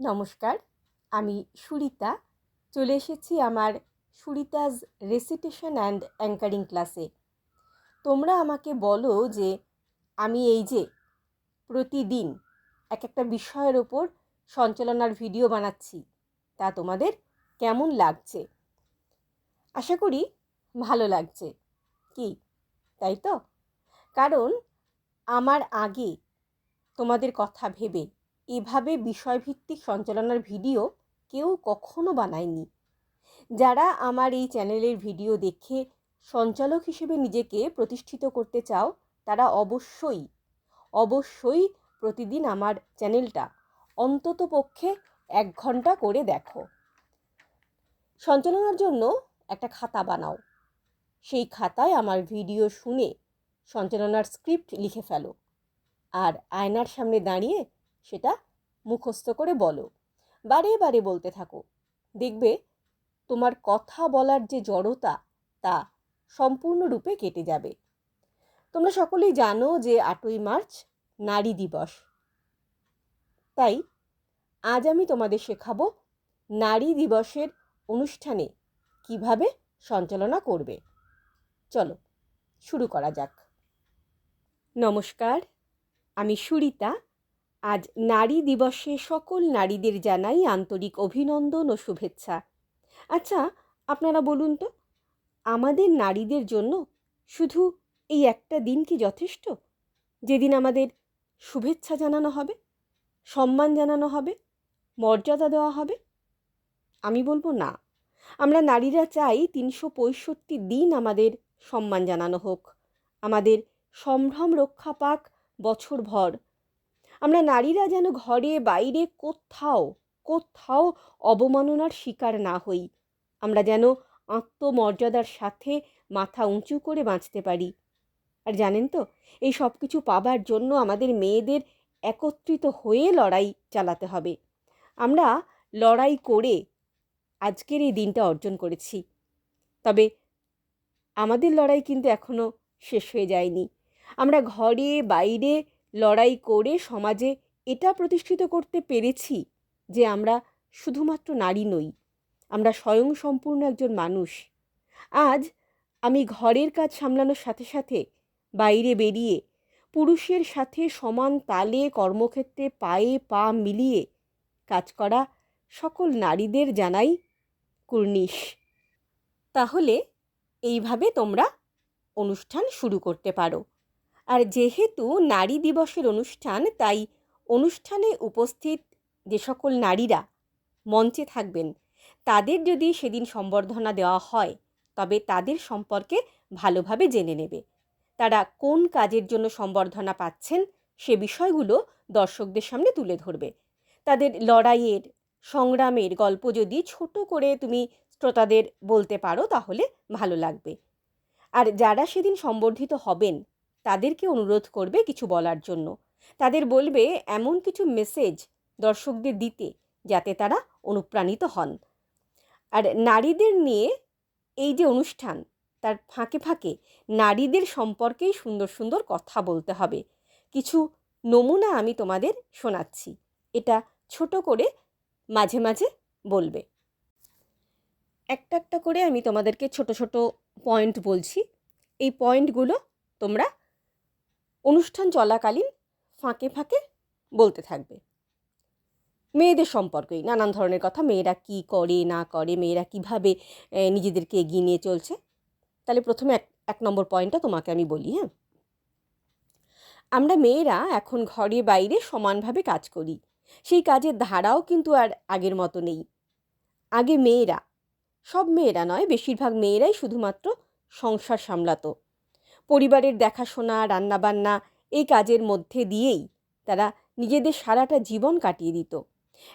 নমস্কার, আমি সুরিতা। চলে এসেছি আমার সুরিতাজ রেসিটেশন অ্যান্ড অ্যাঙ্কারিং ক্লাসে তোমরা আমাকে বলো যে আমি এই যে প্রতিদিন এক একটা বিষয়ের ওপর সঞ্চালনার ভিডিও বানাচ্ছি, তা তোমাদের কেমন লাগছে? আশা করি ভালো লাগছে। কি? তাই তো? কারণ আমার আগে তোমাদের কথা ভেবে এভাবে বিষয়ভিত্তিক সঞ্চালনার ভিডিও কেউ কখনো বানায়নি। যারা আমার এই চ্যানেলের ভিডিও দেখে সঞ্চালক হিসেবে নিজেকে প্রতিষ্ঠিত করতে চাও, তারা অবশ্যই অবশ্যই প্রতিদিন আমার চ্যানেলটা অন্তত পক্ষে এক ঘণ্টা করে দেখো। সঞ্চালনার জন্য একটা খাতা বানাও। সেই খাতায় আমার ভিডিও শুনে সঞ্চালনার স্ক্রিপ্ট লিখে ফেলো। আর আয়নার সামনে দাঁড়িয়ে সেটা মুখস্থ করে বলো। বারে বারে বলতে থাকো। দেখবে তোমার কথা বলার যে জড়তা, তা সম্পূর্ণরূপে কেটে যাবে। তোমরা সকলেই জানো যে আটই মার্চ নারী দিবস। তাই আজ আমি তোমাদের শেখাবো নারী দিবসের অনুষ্ঠানে কীভাবে সঞ্চালনা করবে। চলো, শুরু করা যাক। নমস্কার, আমি সুরিতা আজ নারী দিবসে সকল নারীদের জানাই আন্তরিক অভিনন্দন ও শুভেচ্ছা। আচ্ছা আপনারা বলুন তো, আমাদের নারীদের জন্য শুধু এই একটা দিন কি যথেষ্ট? যেদিন আমাদের শুভেচ্ছা জানানো হবে, সম্মান জানানো হবে, মর্যাদা দেওয়া হবে? আমি বলব না। আমরা নারীরা চাই তিনশো পঁয়ষট্টি দিন আমাদের সম্মান জানানো হোক। আমাদের সম্ভ্রম রক্ষা পাক বছর ভর আমরা নারীরা যেন ঘরে, বাইরে কোথাও কোথাও অবমাননার শিকার না হই। আমরা যেন আত্মমর্যাদার সাথে মাথা উঁচু করে বাঁচতে পারি। আর জানেন তো, এই সব কিছু পাবার জন্য আমাদের মেয়েদের একত্রিত হয়ে লড়াই চালাতে হবে। আমরা লড়াই করে আজকের এই দিনটা অর্জন করেছি। তবে আমাদের লড়াই কিন্তু এখনও শেষ হয়ে যায়নি। আমরা ঘরে, বাইরে লড়াই করে সমাজে এটা প্রতিষ্ঠিত করতে পেরেছি যে আমরা শুধুমাত্র নারী নই, আমরা স্বয়ং সম্পূর্ণ একজন মানুষ। আজ আমি ঘরের কাজ সামলানোর সাথে সাথে বাইরে বেরিয়ে পুরুষের সাথে সমান তালে কর্মক্ষেত্রে পায়ে পা মিলিয়ে কাজ করা সকল নারীদের জানাই কুর্নিশ। তাহলে এইভাবে তোমরা অনুষ্ঠান শুরু করতে পারো। যেহেতু নারী দিবসের অনুষ্ঠান, তাই অনুষ্ঠানে উপস্থিত যে সকল নারীরা মঞ্চে থাকবেন, তাদের যদি সেদিন সম্বর্ধনা দেওয়া হয়, তবে তাদের সম্পর্কে ভালোভাবে জেনে নেবে। তারা কোন কাজের জন্য সম্বর্ধনা পাচ্ছেন, সে বিষয়গুলো দর্শকদের সামনে তুলে ধরবে। তাদের লড়াইয়ের, সংগ্রামের গল্প যদি ছোট করে তুমি শ্রোতাদের বলতে পারো, তাহলে ভালো লাগবে। আর যারা সেদিন সম্বর্ধিত হবেন তাদেরকে অনুরোধ করবে কিছু বলার জন্য। তাদের বলবে, এমন কিছু মেসেজ দর্শকদের দিতে যাতে তারা অনুপ্রাণিত হন। আর নারীদের নিয়ে এই যে অনুষ্ঠান, তার ফাঁকে ফাঁকে নারীদের সম্পর্কেই সুন্দর সুন্দর কথা বলতে হবে। কিছু নমুনা আমি তোমাদের শোনাচ্ছি। এটা ছোট করে মাঝে মাঝে বলবে। একটা একটা করে আমি তোমাদেরকে ছোট ছোট পয়েন্ট বলছি। এই পয়েন্টগুলো তোমরা অনুষ্ঠান চলাকালীন ফাঁকে ফাঁকে বলতে থাকবে। মেয়েদের সম্পর্কেই নানান ধরনের কথা, মেয়েরা কি করে, না করে, মেয়েরা কীভাবে নিজেদেরকে এগিয়ে নিয়ে চলছে। তাহলে প্রথমে এক এক নম্বর পয়েন্টটা তোমাকে আমি বলি হ্যাঁ? আমরা মেয়েরা এখন ঘরে বাইরে সমানভাবে কাজ করি। সেই কাজের ধারাও কিন্তু আর আগের মতো নেই। আগে মেয়েরা, সব মেয়েরা নয়, বেশিরভাগ মেয়েরাই শুধুমাত্র সংসার সামলাতো। পরিবারের দেখাশোনা, রান্নাবান্না এই কাজের মধ্যে দিয়েই তারা নিজেদের সারাটা জীবন কাটিয়ে দিত।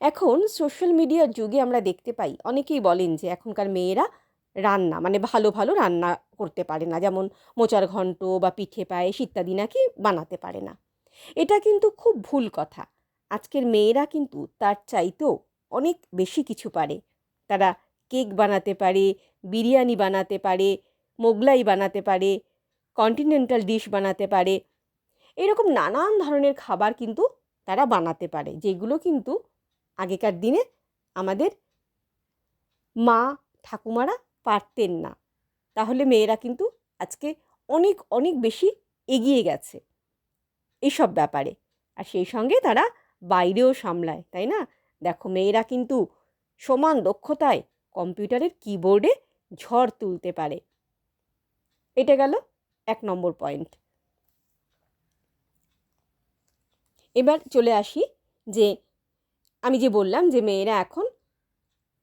এখন সোশ্যাল মিডিয়ার যুগে আমরা দেখতে পাই, অনেকেই বলেন যে এখনকার মেয়েরা রান্না মানে ভালো ভালো রান্না করতে পারে না। যেমন মোচার ঘন্ট বা পিঠে পায়েস ইত্যাদি নাকি বানাতে পারে না। এটা কিন্তু খুব ভুল কথা। আজকের মেয়েরা কিন্তু তার চাইতেও অনেক বেশি কিছু পারে। তারা কেক বানাতে পারে, বিরিয়ানি বানাতে পারে, মোগলাই বানাতে পারে কন্টিনেন্টাল ডিশ বানাতে পারে। এরকম নানান ধরনের খাবার কিন্তু তারা বানাতে পারে, যেগুলো কিন্তু আগেকার দিনে আমাদের মা ঠাকুমারা পারতেন না। তাহলে মেয়েরা কিন্তু আজকে অনেক অনেক বেশি এগিয়ে গেছে এইসব ব্যাপারে। আর সেই সঙ্গে তারা বাইরেও সামলায়, তাই না? দেখো মেয়েরা কিন্তু সমান দক্ষতায় কম্পিউটারের কিবোর্ডে ঝড় তুলতে পারে। এটা গেল এক নম্বর পয়েন্ট। এবার চলে আসি যে, আমি যে বললাম যে মেয়েরা এখন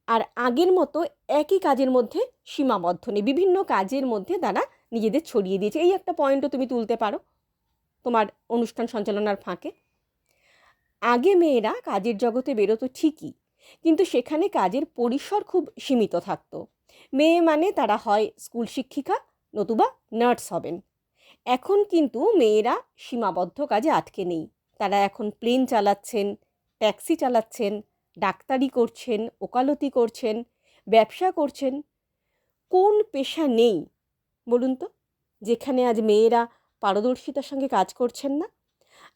আর আগের মতো একই কাজের মধ্যে সীমাবদ্ধ নেই, বিভিন্ন কাজের মধ্যে তারা নিজেদের ছড়িয়ে দিয়েছে। এই একটা পয়েন্টও তুমি তুলতে পারো তোমার অনুষ্ঠান সঞ্চালনার ফাঁকে। আগে মেয়েরা কাজের জগতে বেরোতো ঠিকই, কিন্তু সেখানে কাজের পরিসর খুব সীমিত থাকতো। মেয়ে মানে তারা হয় স্কুল শিক্ষিকা নতুবা নার্স হবেন। এখন কিন্তু মেয়েরা সীমাবদ্ধ কাজে আটকে নেই। তারা এখন প্লেন চালাচ্ছেন, ট্যাক্সি চালাচ্ছেন, ডাক্তারি করছেন, ওকালতি করছেন, ব্যবসা করছেন। কোন পেশা নেই বলুন তো? যেখানে আজ মেয়েরা পারদর্শিতার সঙ্গে কাজ করছেন না।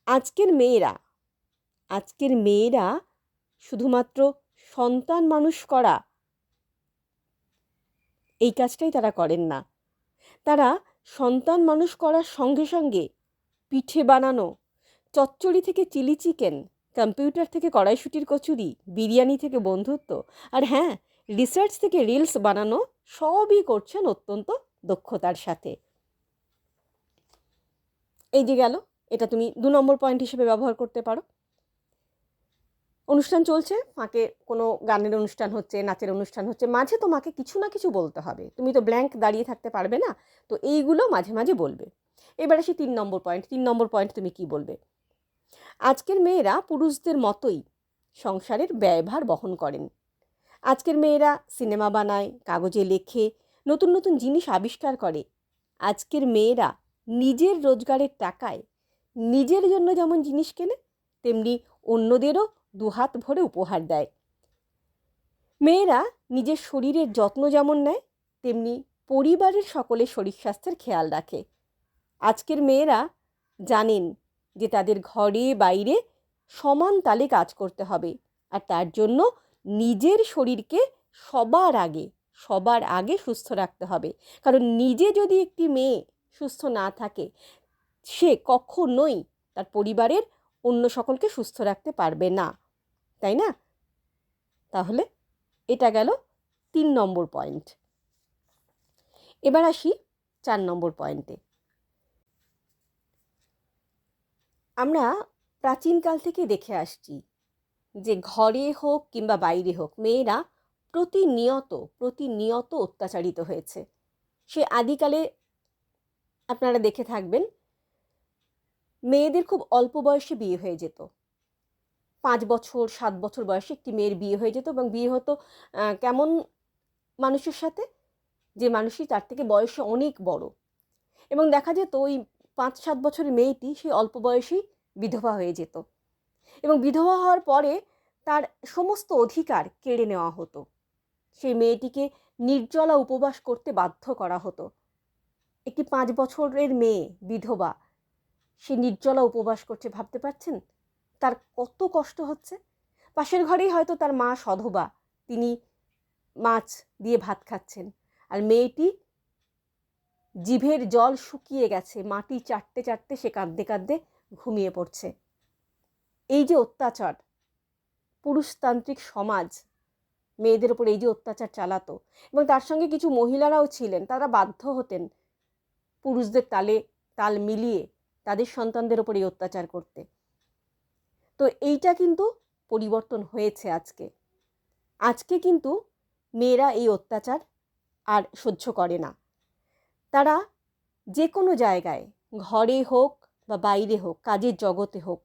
আজকের মেয়েরা আজকের মেয়েরা শুধুমাত্র সন্তান মানুষ করা, এই কাজটাই তারা করেন না। তারা সন্তান মানুষ করার সঙ্গে সঙ্গে পিঠে বানানো, চচ্চড়ি থেকে চিলি চিকেন, কম্পিউটার থেকে কড়াইশুটির কচুরি, বিরিয়ানি থেকে বন্ধুত্ব আর হ্যাঁ রিসার্চ থেকে রিলস বানানো সবই করছেন অত্যন্ত দক্ষতার সাথে। এই যে গেল, এটা তুমি দু নম্বর পয়েন্ট হিসেবে ব্যবহার করতে পারো। অনুষ্ঠান চলছে ফাঁকে কোনো গানের অনুষ্ঠান হচ্ছে, নাচের অনুষ্ঠান হচ্ছে, মাঝে তোমাকে কিছু না কিছু বলতে হবে। তুমি তো ব্ল্যাঙ্ক দাঁড়িয়ে থাকতে পারবে না, তো এইগুলো মাঝে মাঝে বলবে। এবার আসি তিন নম্বর পয়েন্ট তিন নম্বর পয়েন্ট তুমি কি বলবে? আজকের মেয়েরা পুরুষদের মতোই সংসারের ব্যয়ভার বহন করেন। আজকের মেয়েরা সিনেমা বানায়, কাগজে লেখে, নতুন নতুন জিনিস আবিষ্কার করে। আজকের মেয়েরা নিজের রোজগারের টাকায় নিজের জন্য যেমন জিনিস কেনে, তেমনি অন্যদেরও দুহাত ভরে উপহার দেয়। মেয়েরা নিজের শরীরের যত্ন যেমন নেয়, তেমনি পরিবারের সকলের শরীর স্বাস্থ্যের খেয়াল রাখে। আজকের মেয়েরা জানেন যে তাদের ঘরে বাইরে সমান তালে কাজ করতে হবে আর তার জন্য নিজের শরীরকে সবার আগে সবার আগে সুস্থ রাখতে হবে। কারণ নিজে যদি একটি মেয়ে সুস্থ না থাকে, সে কখনোই তার পরিবারের অন্য সকলকে সুস্থ রাখতে পারবে না। তাই না? তাহলে এটা গেল তিন নম্বর পয়েন্ট। এবার আসি চার নম্বর পয়েন্টে। আমরা প্রাচীনকাল থেকে দেখে আসছি যে ঘরে হোক কিংবা বাইরে হোক মেয়েরা প্রতিনিয়ত প্রতিনিয়ত অত্যাচারিত হয়েছে। সে আদিকালে আপনারা দেখে থাকবেন, মেয়েদের খুব অল্প বয়সে বিয়ে হয়ে যেত। পাঁচ বছর, সাত বছর বয়সে একটি মেয়ের বিয়ে হয়ে যেত এবং বিয়ে হতো কেমন মানুষের সাথে? যে মানুষই তার থেকে বয়সে অনেক বড়। এবং দেখা যেত ওই পাঁচ, সাত বছরের মেয়েটি সেই অল্প বয়সেই বিধবা হয়ে যেত। এবং বিধবা হওয়ার পরে তার সমস্ত অধিকার কেড়ে নেওয়া হতো। সেই মেয়েটিকে নির্জলা উপবাস করতে বাধ্য করা হতো। একটি পাঁচ বছরের মেয়ে বিধবা, সে নির্জলা উপবাস করছে, ভাবতে পারছেন? তার কত কষ্ট হচ্ছে? পাশের ঘরেই হয়তো তার মা সধবা। তিনি মাছ দিয়ে ভাত খাচ্ছেন। আর মেয়েটি জিভের জল শুকিয়ে গেছে। মাটি চাটতে চাটতে সে কাঁদতে কাঁদতে ঘুমিয়ে পড়ছে। এই যে অত্যাচার, পুরুষতান্ত্রিক সমাজ, মেয়েদের ওপর এই যে অত্যাচার চালাতো এবং তার সঙ্গে কিছু মহিলারাও ছিলেন, তারা বাধ্য হতেন পুরুষদের তালে, তাল মিলিয়ে তাদের সন্তানদের ওপর এই অত্যাচার করতে। তো এইটা কিন্তু পরিবর্তন হয়েছে আজকে। আজকে কিন্তু মেয়েরা এই অত্যাচার আর সহ্য করে না। তারা যে কোনো জায়গায়, ঘরে হোক বা বাইরে হোক, কাজের জগতে হোক,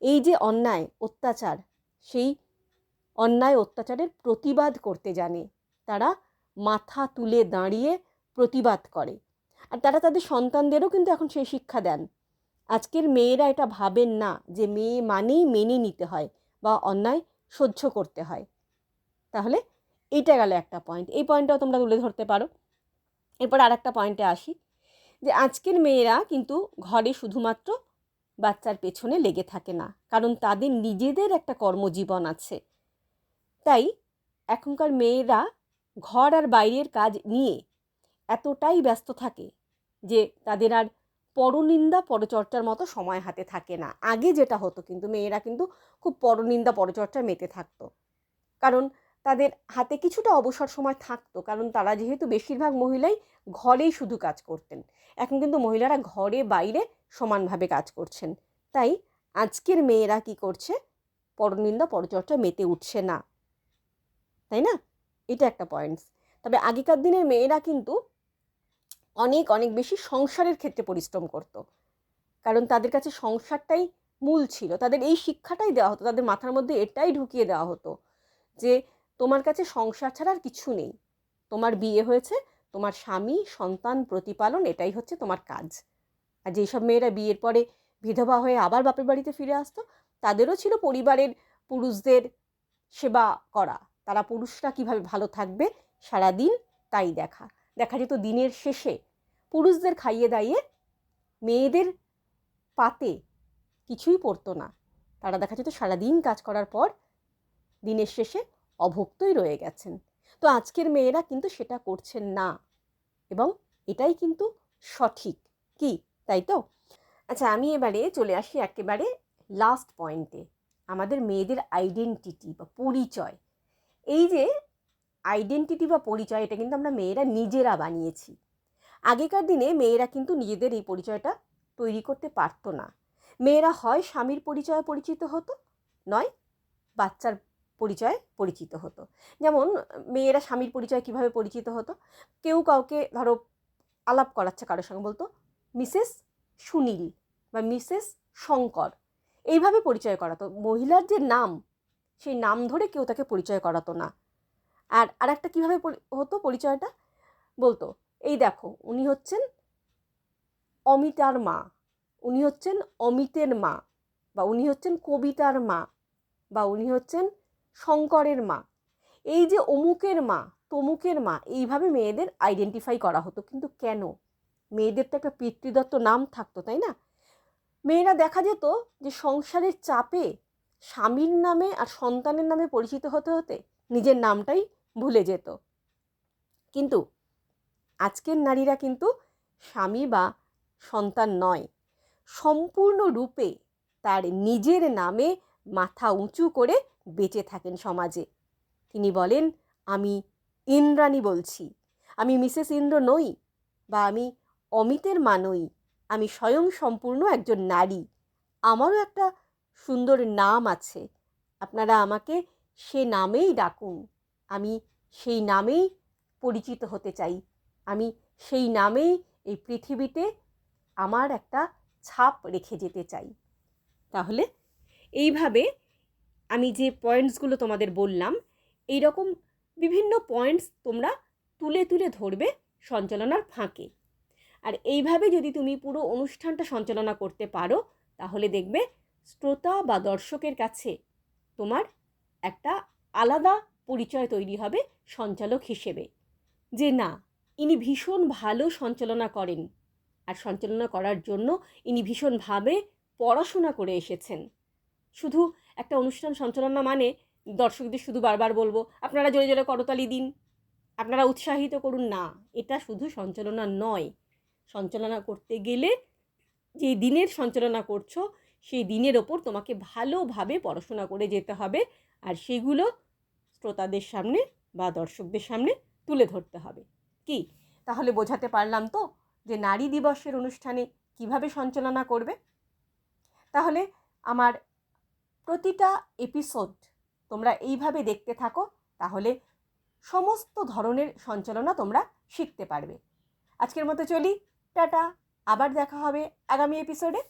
এই যে অন্যায়, অত্যাচার, সেই অন্যায়, অত্যাচারের প্রতিবাদ করতে জানে, তারা মাথা তুলে দাঁড়িয়ে প্রতিবাদ করে। আর তারা তাদের সন্তানদেরও কিন্তু এখন সেই শিক্ষা দেন। আজকের মেয়েরা এটা ভাবেন না যে মেয়ে মানেই মেনে নিতে হয় বা অন্যায় সহ্য করতে হয়। তাহলে এইটা গেল একটা পয়েন্ট এই পয়েন্টটাও তোমরা তুলে ধরতে পারো। এরপর আর একটা পয়েন্টে আসি যে আজকের মেয়েরা কিন্তু ঘরে শুধুমাত্র বাচ্চার পেছনে লেগে থাকে না, কারণ তাদের নিজেদের একটা কর্মজীবন আছে। তাই এখনকার মেয়েরা ঘর আর বাইরের কাজ নিয়ে এতটাই ব্যস্ত থাকে যে তাদের আর পরনিন্দা পরচর্চার মতো সময় হাতে থাকে না। আগে যেটা হতো কিন্তু মেয়েরা কিন্তু খুব পরনিন্দা পরচর্চা মেতে থাকতো। কারণ তাদের হাতে কিছুটা অবসর সময় থাকতো, কারণ তারা যেহেতু বেশিরভাগ মহিলাই ঘরেই শুধু কাজ করতেন। এখন কিন্তু মহিলারা ঘরে, বাইরে সমানভাবে কাজ করছেন। তাই আজকের মেয়েরা কি করছে? পরনিন্দা পরচর্চা মেতে উঠছে না। তাই না? এটা একটা পয়েন্টস তবে আগেকার দিনের মেয়েরা কিন্তু অনেক অনেক বেশি সংসারের ক্ষেত্রে পরিশ্রম করত। কারণ তাদের কাছে সংসারটাই মূল ছিল। তাদের এই শিক্ষাটাই দেওয়া হতো। তাদের মাথার মধ্যে এটাই ঢুকিয়ে দেওয়া হতো যে, তোমার কাছে সংসার ছাড়া আর কিছু নেই। তোমার বিয়ে হয়েছে, তোমার স্বামী, সন্তান, প্রতিপালন, এটাই হচ্ছে তোমার কাজ। আর যেসব মেয়েরা বিয়ের পরে বিধবা হয়ে আবার বাপের বাড়িতে ফিরে আসতো, তাদেরও ছিল পরিবারের পুরুষদের সেবা করা। তারা পুরুষরা কীভাবে ভালো থাকবে, সারাদিন তাই দেখা। দেখা যেত দিনের শেষে পুরুষদের খাইয়ে দাইয়ে মেয়েদের পাতে কিছুই পড়তো না। তারা দেখা যেত সারাদিন কাজ করার পর দিনের শেষে অভুক্তই রয়ে গেছেন। তো আজকের মেয়েরা কিন্তু সেটা করছেন না এবং এটাই কিন্তু সঠিক। কি? তাই তো? আচ্ছা আমি এবারে চলে আসি একেবারে লাস্ট পয়েন্টে আমাদের মেয়েদের আইডেন্টিটি বা পরিচয়। এই যে আইডেন্টিটি বা পরিচয়, এটা কিন্তু আমরা মেয়েরা নিজেরা বানিয়েছি। আগেকার দিনে মেয়েরা কিন্তু নিজেদের এই পরিচয়টা তৈরি করতে পারতো না। মেয়েরা হয় স্বামীর পরিচয়ে পরিচিত হতো, নয় বাচ্চার পরিচয়ে পরিচিত হতো। যেমন মেয়েরা স্বামীর পরিচয় কীভাবে পরিচিত হতো, কেউ কাউকে ধরো আলাপ করাচ্ছে কারোর সঙ্গে বলতো, মিসেস সুনীল বা মিসেস শঙ্কর এইভাবে পরিচয় করাতো। মহিলার যে নাম, সেই নাম ধরে কেউ তাকে পরিচয় করাতো না। আর আরেকটা কীভাবে হতো পরিচয়টা? বলতো, এই দেখো, উনি হচ্ছেন অমিতার মা, উনি হচ্ছেন অমিতের মা, বা উনি হচ্ছেন কবিতার মা, বা উনি হচ্ছেন শঙ্করের মা। এই যে অমুকের মা, তমুকের মা, এইভাবে মেয়েদের আইডেন্টিফাই করা হতো। কিন্তু কেন? মেয়েদের তো একটা পিতৃদত্ত নাম থাকতো, তাই না? মেয়েরা দেখা যেত যে সংসারের চাপে স্বামীর নামে আর সন্তানের নামে পরিচিত হতে হতে নিজের নামটাই ভুলে যেত। কিন্তু আজকের নারীরা কিন্তু স্বামী বা সন্তান নয়, সম্পূর্ণরূপে তার নিজের নামে মাথা উঁচু করে বেঁচে থাকেন সমাজে। তিনি বলেন, আমি ইন্দ্রাণী বলছি। আমি মিসেস ইন্দ্র নই বা আমি অমিতের মা নই। আমি স্বয়ং সম্পূর্ণ একজন নারী। আমারও একটা সুন্দর নাম আছে। আপনারা আমাকে সে নামেই ডাকুন। আমি সেই নামেই পরিচিত হতে চাই। আমি সেই নামেই এই পৃথিবীতে আমার একটা ছাপ রেখে যেতে চাই। তাহলে এইভাবে আমি যে পয়েন্টসগুলো তোমাদের বললাম এই রকম বিভিন্ন পয়েন্টস তোমরা তুলে তুলে ধরবে সঞ্চালনার ফাঁকে। আর এইভাবে যদি তুমি পুরো অনুষ্ঠানটা সঞ্চালনা করতে পারো, তাহলে দেখবে শ্রোতা বা দর্শকের কাছে তোমার একটা আলাদা পরিচয় তৈরি হবে সঞ্চালক হিসেবে। যে না, ইনি ভীষণ ভালো সঞ্চালনা করেন আর সঞ্চালনা করার জন্য ইনি ভীষণভাবে পড়াশোনা করে এসেছেন। শুধু একটা অনুষ্ঠান সঞ্চালনা মানে দর্শকদের শুধু বারবার বলব, আপনারা জোরে জোরে করতালি দিন। আপনারা উৎসাহিত করুন। না, এটা শুধু সঞ্চালনা নয়। সঞ্চালনা করতে গেলে যে দিনের সঞ্চালনা করছ, সেই দিনের ওপর তোমাকে ভালোভাবে পড়াশোনা করে যেতে হবে আর সেগুলো শ্রোতাদের সামনে বা দর্শকদের সামনে তুলে ধরতে হবে। কি? তাহলে বোঝাতে পারলাম তো যে নারী দিবসের অনুষ্ঠানে কীভাবে সঞ্চালনা করবে? তাহলে আমার প্রতিটা এপিসোড তোমরা এইভাবে দেখতে থাকো, তাহলে সমস্ত ধরনের সঞ্চালনা তোমরা শিখতে পারবে। আজকের মতো চলি, টাটা। আবার দেখা হবে আগামী এপিসোডে